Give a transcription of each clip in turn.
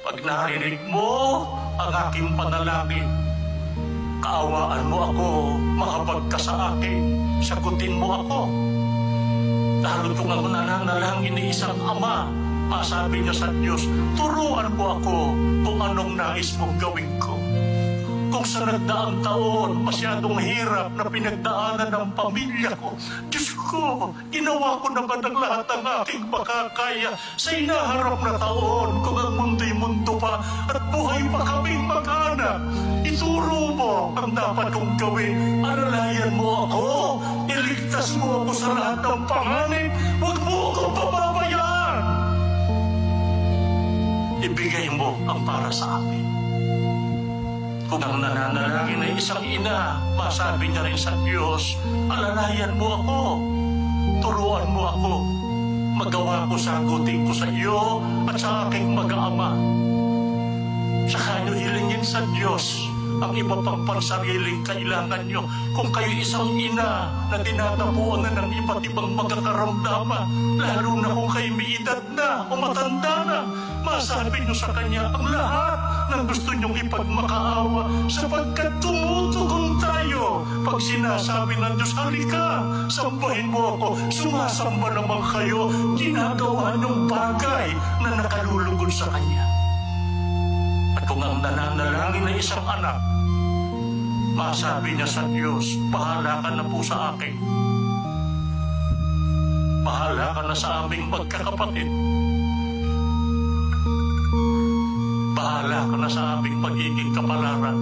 Pag narinig mo ang aking panalangin, kaawaan mo ako, mahabag ka sa akin, sagutin mo ako. Lalo kung ako nananalangin ni isang ama, masabi niya sa Diyos, turuan mo ako kung anong nais mong gawin ko. Kung sa nagdaang taon, masyadong hirap na pinagdaanan ng pamilya ko, Diyos ko, ginawa ko naman ang lahat ng aking makakaya sa inaharap na taon kung ang mundo'y mundo pa at buhay pa kaming mag-anak. Ituro mo ang dapat kong gawin. Alalayan mo ako. Iligtas mo ako sa lahat ng panganib. Huwag mo akong pababayaan. Ibigay mo ang para sa amin. Kung ang nananalangin ay isang ina, masabi niya rin sa Diyos, alalayan mo ako, turuan mo ako, magawa ko sagutin ko sa iyo at sa aking mag-aama. Saka niyo hilingin sa Diyos ang iba pang pansariling kailangan niyo. Kung kayo isang ina na tinatapuan na ng iba't ibang magkakaramdaman, lalo na kung kayo may edad na o matanda na, masabi niyo sa Kanya ang lahat ng gusto niyong ipagmakaawa sapagkat tumutugon tayo. Pag sinasabi ng Diyos, halika, sambahin mo ako, sumasamba naman kayo, ginagawa niyong bagay na nakalulugod sa Kanya. Kung ang nananalangin na isang anak, masabi niya sa Diyos, bahala ka na po sa akin. Bahala ka na sa aming magkakapatid. Bahala ka na sa aming pagiging kapalaran.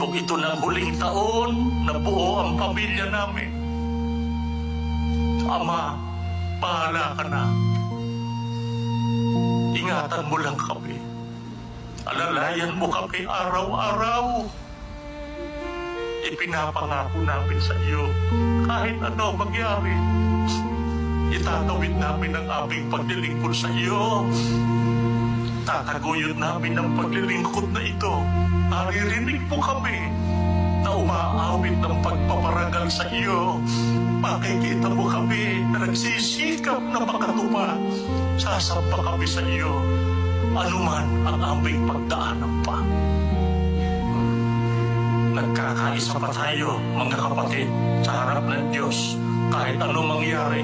Kung ito na huling taon na buo ang pamilya namin, Ama, bahala ka na. Ingatan mo lang kami. Alalayan mo kami araw-araw. Ipinapangako namin sa iyo, kahit ano mangyari, itatawid namin ang aming paglilingkod sa iyo. Tataguyod namin ang paglilingkod na ito. Naririnig mo kami na umaawit ng pagpaparangal sa iyo. Makikita mo kami na nagsisikap na makatupad. Sasamba kami sa iyo. Anuman ang aming pagdaanan pa. Nagkakaisa pa tayo, mga kapatid, sa harap ng Diyos. Kahit anong mangyari,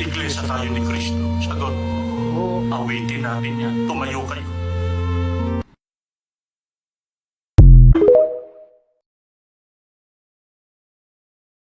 iglesia tayo ni Kristo. Sagot, awitin natin yan. Tumayo kayo.